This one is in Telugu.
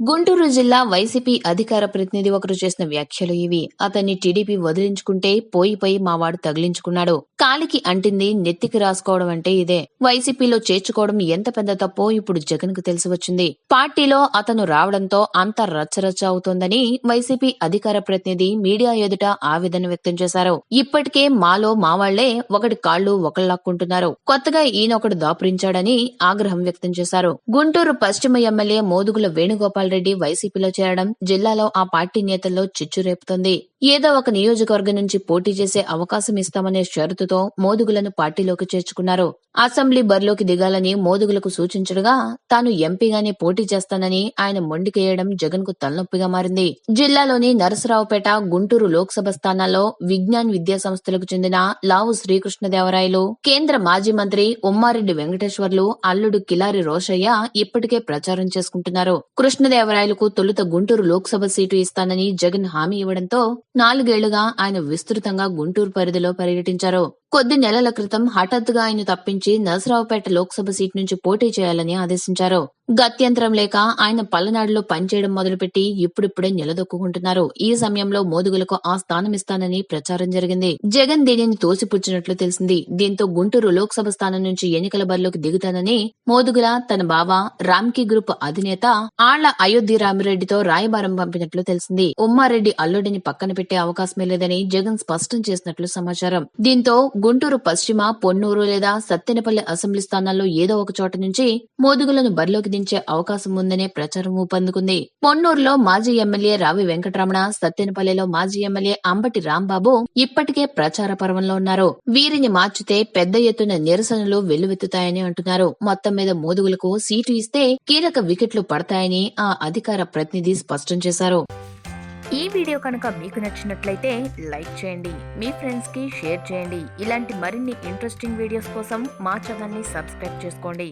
గుంటూరు జిల్లా వైసీపీ అధికార ప్రతినిధి ఒకరు చేసిన వ్యాఖ్యలు ఇవి. అతన్ని టీడీపీ వదిలించుకుంటే పోయి పోయి మావాడు తగిలించుకున్నాడు. కాలికి అంటింది నెత్తికి రాసుకోవడం అంటే ఇదే. వైసీపీలో చేర్చుకోవడం ఎంత పెద్ద తప్పో ఇప్పుడు జగన్కు తెలిసి వచ్చింది. పార్టీలో అతను రావడంతో అంత రచ్చరచ్చ అవుతోందని వైసీపీ అధికార ప్రతినిధి మీడియా ఎదుట ఆవేదన వ్యక్తం చేశారు. ఇప్పటికే మాలో మావాళ్ళే ఒకటి కాళ్ళు ఒకళ్ళాక్కుంటున్నారు కొత్తగా ఈయనొకడు దాపురించాడని ఆగ్రహం వ్యక్తం చేశారు. గుంటూరు పశ్చిమ ఎమ్మెల్యే మోదుగుల వేణుగోపాల్ రెడ్డి వైసీపీలో చేరడం జిల్లాలో ఆ పార్టీ నేతల్లో చిచ్చు రేపుతోంది. ఏదో ఒక నియోజకవర్గం నుంచి పోటీ చేసే అవకాశం ఇస్తామనే షరతుతో మోదుగులను పార్టీలోకి చేర్చుకున్నారు. అసెంబ్లీ బరిలోకి దిగాలని మోదుగులకు సూచించడగా తాను ఎంపీగానే పోటీ చేస్తానని ఆయన మొండికేయడం జగన్కు తలనొప్పిగా మారింది. జిల్లాలోని నరసరావుపేట గుంటూరు లోక్సభ స్థానాల్లో విజ్ఞాన్ విద్యా సంస్థలకు చెందిన లావు శ్రీకృష్ణదేవరాయలు కేంద్ర మాజీ మంత్రి ఉమ్మారెడ్డి వెంకటేశ్వర్లు అల్లుడు కిలారి రోషయ్య ఇప్పటికే ప్రచారం చేసుకుంటున్నారు. కృష్ణదేవరాయలకు తొలుత గుంటూరు లోక్సభ సీటు ఇస్తానని జగన్ హామీ ఇవ్వడంతో నాలుగేళ్ళుగా ఆయన విస్తృతంగా గుంటూరు పరిధిలో పర్యటించారు. కొద్ది నెలల క్రితం హఠాత్తుగా ఆయన తప్పించి నరసరావుపేట లోక్సభ సీట్ నుంచి పోటీ చేయాలని ఆదేశించారు. గత్యంతరం లేక ఆయన పల్లనాడులో పనిచేయడం మొదలుపెట్టి ఇప్పుడిప్పుడే నిలదొక్కుంటున్నారు ఈ సమయంలో మోదుగులకు ఆ స్థానం ఇస్తానని ప్రచారం జరిగింది. జగన్ దీనిని తోసిపుచ్చినట్లు తెలిసింది. దీంతో గుంటూరు లోక్సభ స్థానం నుంచి ఎన్నికల బరిలోకి దిగుతానని మోదుగుల తన బావ రామ్కి గ్రూప్ అధినేత ఆళ్ళ అయోధ్య రామిరెడ్డితో రాయబారం పంపినట్లు తెలిసింది. ఉమ్మారెడ్డి అల్లుడిని పక్కన పెట్టే అవకాశమే లేదని జగన్ స్పష్టం చేసినట్లు సమాచారం. దీంతో గుంటూరు పశ్చిమ పొన్నూరు లేదా సత్తెనపల్లి అసెంబ్లీ స్థానాల్లో ఏదో ఒక చోట నుంచి మోదుగులను బరిలోకి దించే అవకాశం ఉందనే ప్రచారం ఊపందుకుంది. పొన్నూరులో మాజీ ఎమ్మెల్యే రావి వెంకటరమణ సత్తెనపల్లిలో మాజీ ఎమ్మెల్యే అంబటి రాంబాబు ఇప్పటికే ప్రచార పర్వంలో ఉన్నారు. వీరిని మార్చితే పెద్ద ఎత్తున నిరసనలు వెల్లువెత్తుతాయని అంటున్నారు. మొత్తం మీద మోదుగులకు సీటు ఇస్తే కీలక వికెట్లు పడతాయని ఆ అధికార ప్రతినిధి స్పష్టం చేశారు. ఈ వీడియో కనుక మీకు నచ్చినట్లయితే లైక్ చేయండి మీ ఫ్రెండ్స్కి షేర్ చేయండి. ఇలాంటి మరిన్ని ఇంట్రెస్టింగ్ వీడియోస్ కోసం మా ఛానల్ని సబ్స్క్రైబ్ చేసుకోండి.